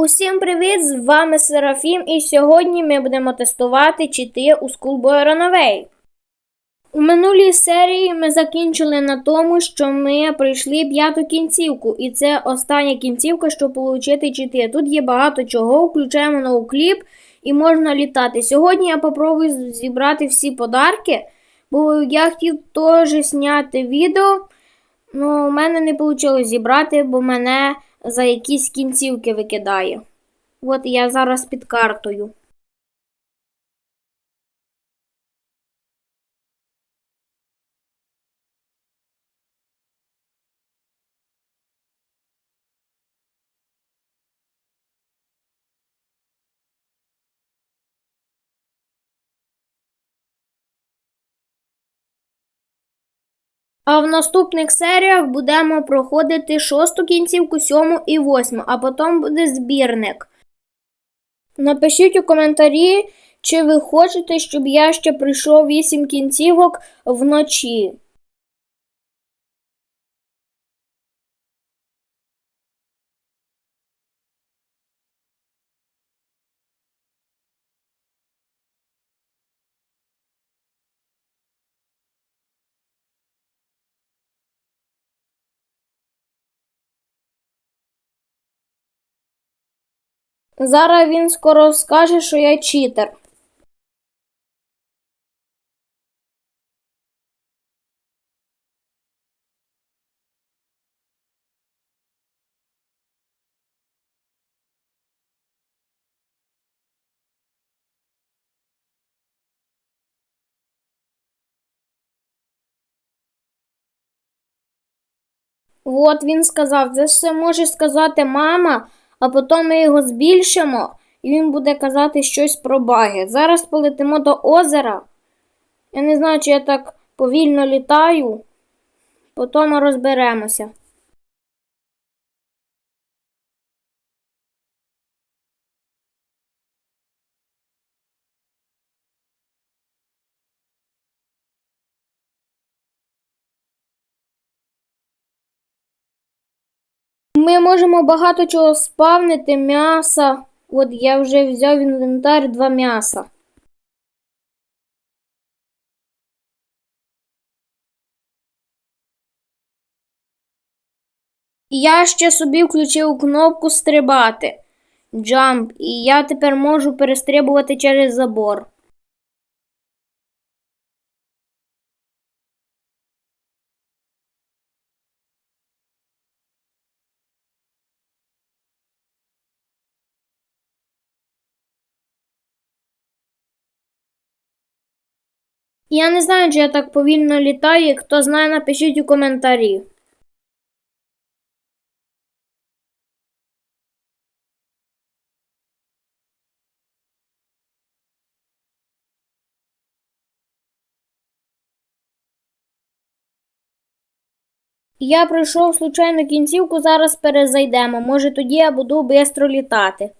Усім привіт! З вами Серафім, і сьогодні ми будемо тестувати чити у Schoolboy Runaway. У минулій серії ми закінчили на тому, що ми пройшли п'яту кінцівку, і це остання кінцівка, щоб отримати чити. Тут є багато чого, включаємо ноукліп і можна літати. Сьогодні я попробую зібрати всі подарки, бо я хотів теж зняти відео. Ну, у мене не вийшло зібрати, бо мене за якісь кінцівки викидає. От я зараз під картою. А в наступних серіях будемо проходити шосту кінцівку, сьому і восьму, а потім буде збірник. Напишіть у коментарі, чи ви хочете, щоб я ще прийшов вісім кінцівок вночі. Зараз він скоро скаже, що я читер. От він сказав, це все може сказати мама, а потім ми його збільшимо, і він буде казати щось про баги. Зараз полетимо до озера. Я не знаю, чи я так повільно літаю, потім розберемося. Ми можемо багато чого спавнити, м'яса. От я вже взяв в інвентар два м'яса. Я ще собі включив кнопку стрибати. Jump, і я тепер можу перестрибувати через забор. Я не знаю, чи я так повільно літаю. Хто знає, напишіть у коментарі. Я пройшов случайну кінцівку, зараз перезайдемо. Може тоді я буду швидко літати.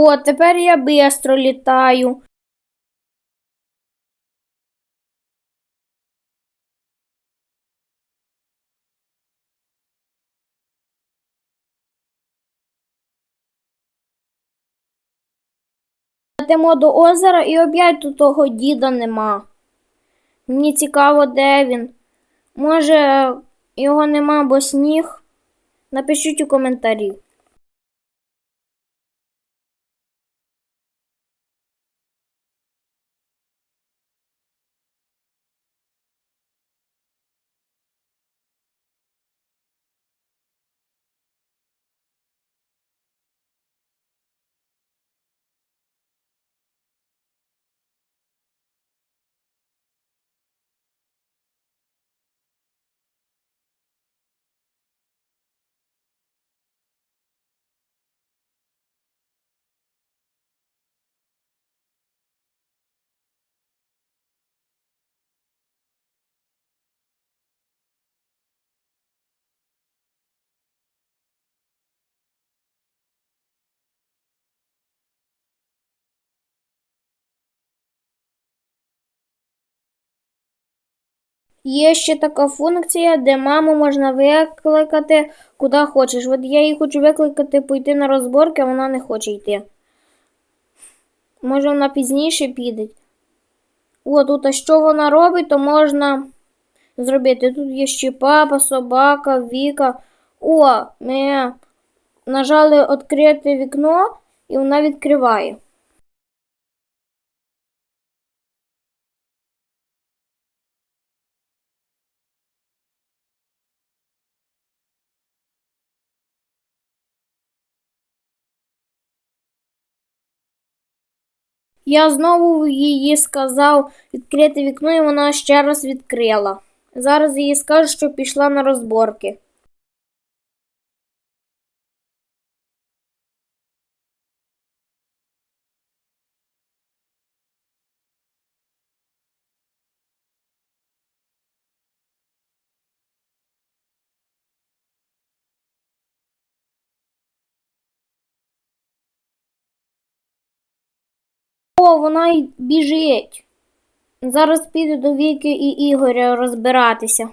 О, тепер я швидко літаю. Йдемо до озера і опять тут того діда нема. Мені цікаво, де він. Може, його нема, бо сніг. Напишіть у коментарі. Є ще така функція, де маму можна викликати куди хочеш. От я її хочу викликати пойти на розборки, а вона не хоче йти. Може, вона пізніше піде. О, тут а що вона робить, то можна зробити. Тут є ще папа, собака, Віка. О, ми нажали відкрити вікно, і вона відкриває. Я знову її сказав відкрити вікно, і вона ще раз відкрила. Зараз їй скажу, що пішла на розборки. О, вона й біжить. Зараз піду до Віки і Ігоря розбиратися.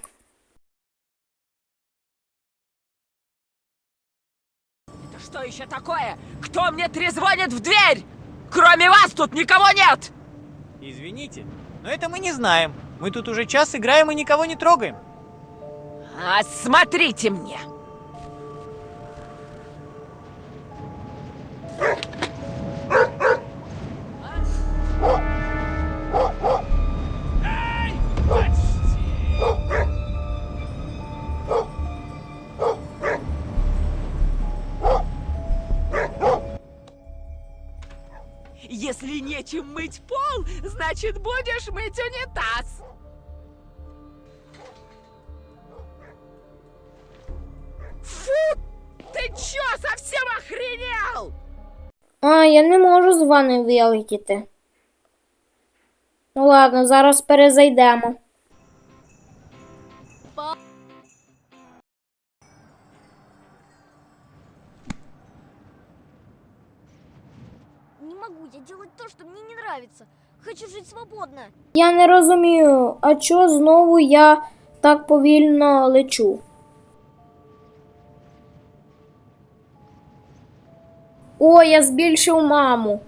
Это что еще такое? Кто мне трезвонит в дверь? Кроме вас тут никого нет! Извините, но это мы не знаем. Мы тут уже час играем и никого не трогаем. А смотрите мне! Если нечем мыть пол, значит будешь мыть унитаз. Фу! Ты чё, совсем охренел? А, я не можу з вами вилетіти. Ну ладно, зараз перезайдемо. Могу я делать то, что мне не нравится. Хочу жить свободно. Я не розумію, а чого знову я так повільно лечу? О, я збільшив маму.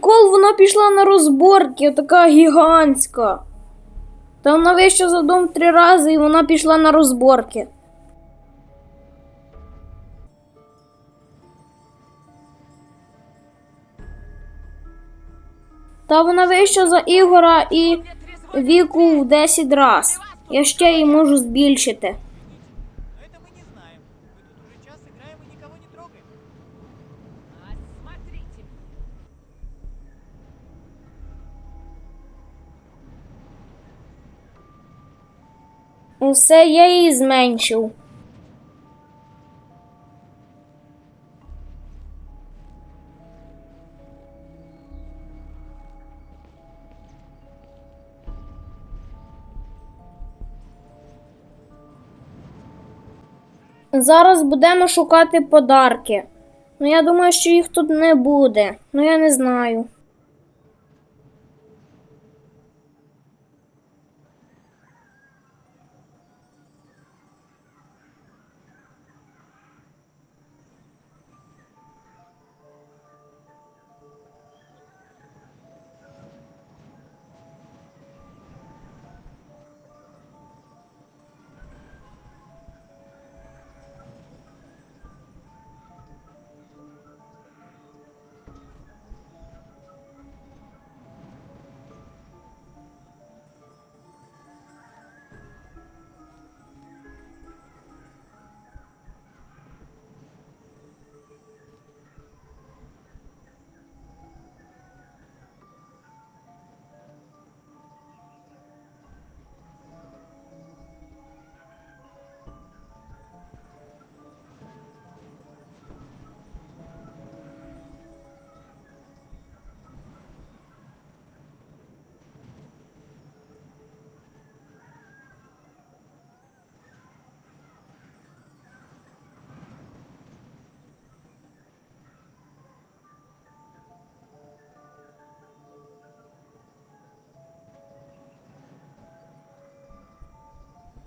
Прикол, вона пішла на розборки, така гігантська. Та вона вище за дом три рази і вона пішла на розборки. Та вона вища за Ігора і віку в 10 раз. Я ще її можу збільшити. Но это мы не знаем. Мы тут уже час играем и никого не трогаем. Усе я її зменшив. Зараз будемо шукати подарки. Ну, я думаю, що їх тут не буде. Ну, я не знаю.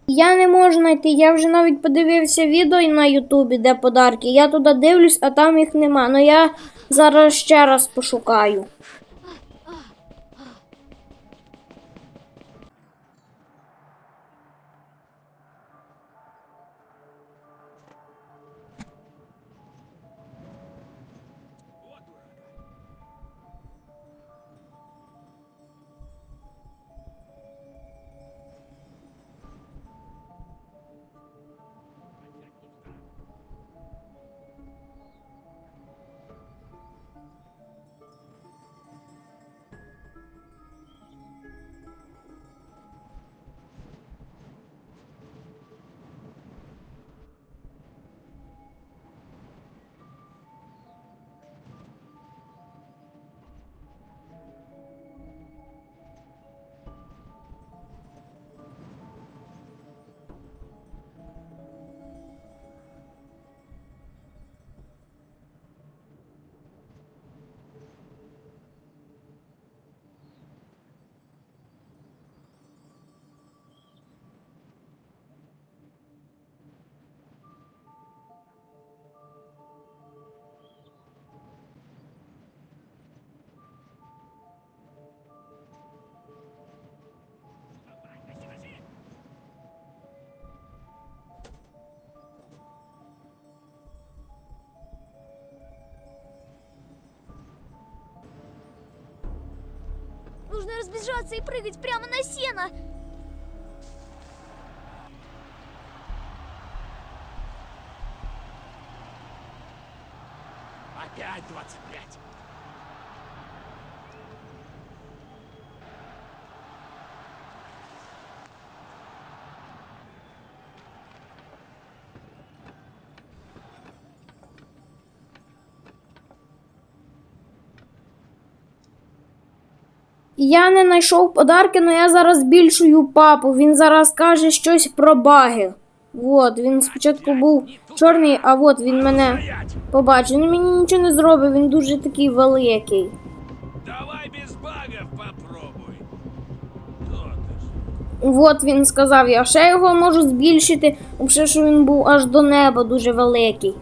Я не можу знайти. Я вже навіть подивився відео на Ютубі, де подарки. Я туди дивлюсь, а там їх нема. Ну я зараз ще раз пошукаю. Нужно разбежаться и прыгать прямо на сено. Опять 25. Я не знайшов подарки, але я зараз збільшую папу. Він зараз каже щось про баги. От, він спочатку був чорний, а от він мене побачив. Він мені нічого не зробив, він дуже такий великий. Давай без багов попробуй. От він сказав, я ще його можу збільшити, що він був аж до неба дуже великий.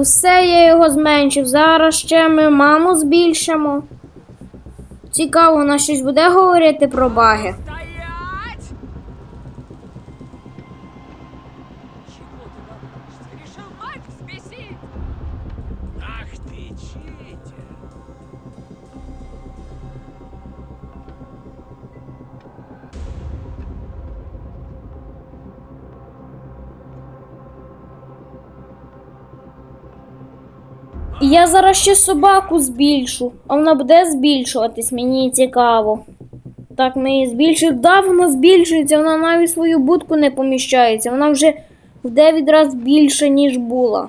Усе я його зменшив. Зараз ще ми маму збільшимо. Цікаво, вона щось буде говорити про баги. Я зараз ще собаку збільшу, а вона буде збільшуватись, мені цікаво. Так, ми її збільшили. Да, вона збільшується, вона навіть свою будку не поміщається. Вона вже в 9 разів більше, ніж була.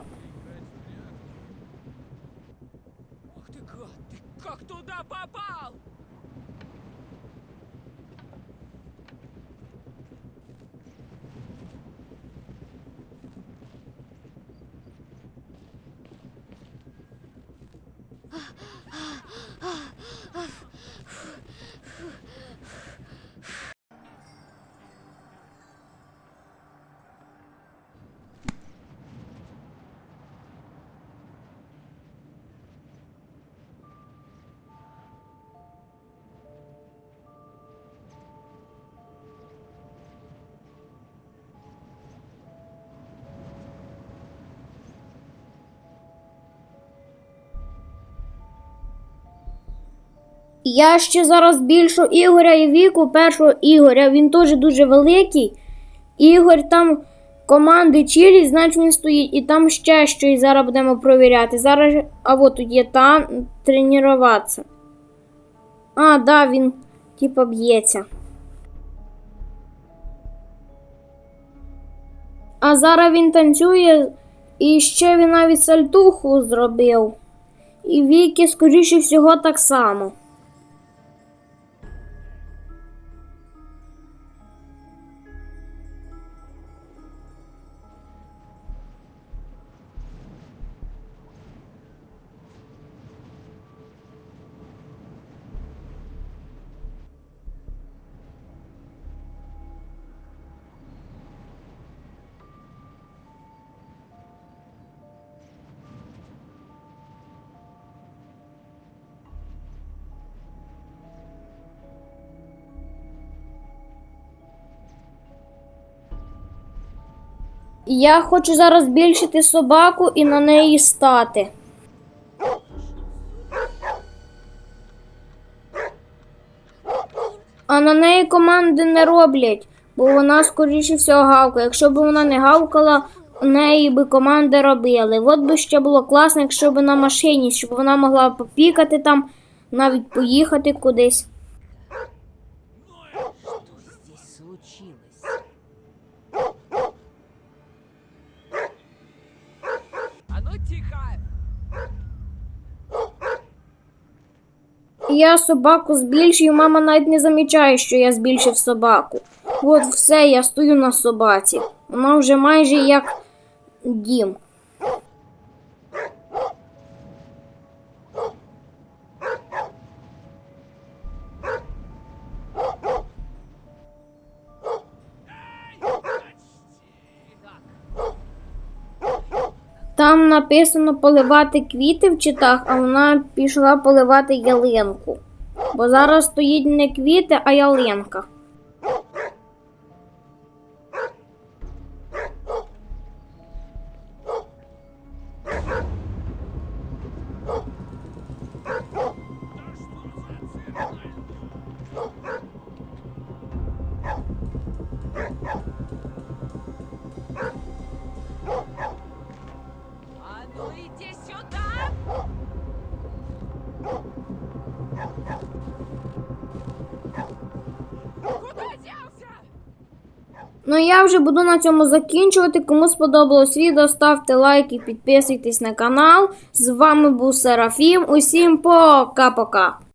Я ще зараз збільшу Ігоря і віку першого Ігоря. Він теж дуже великий. Ігор там команди чилі, значить він стоїть, і там ще щось зараз будемо провіряти. Зараз, а от тут є там тренуватися. А, да, він типа б'ється. А зараз він танцює І ще він навіть сальтуху зробив. І Вікі, скоріше всього, так само. Я хочу зараз збільшити собаку і на неї стати. А на неї команди не роблять, бо вона скоріше всього гавкає. Якщо б вона не гавкала, неї би команди робили. От би ще було класно, якщо б на машині, щоб вона могла попікати там, навіть поїхати кудись. Что здесь случилось? А ну тихо! Я собаку збільшую, мама навіть не замічає, що я збільшив собаку. От все, я стою на собаці. Вона вже майже як дім. Написано поливати квіти в читах, а вона пішла поливати ялинку. Бо зараз стоїть не квіти, а ялинка. Я вже буду на цьому закінчувати. Кому сподобалось відео, ставте лайки, підписуйтесь на канал. З вами був Серафім. Усім пока-пока.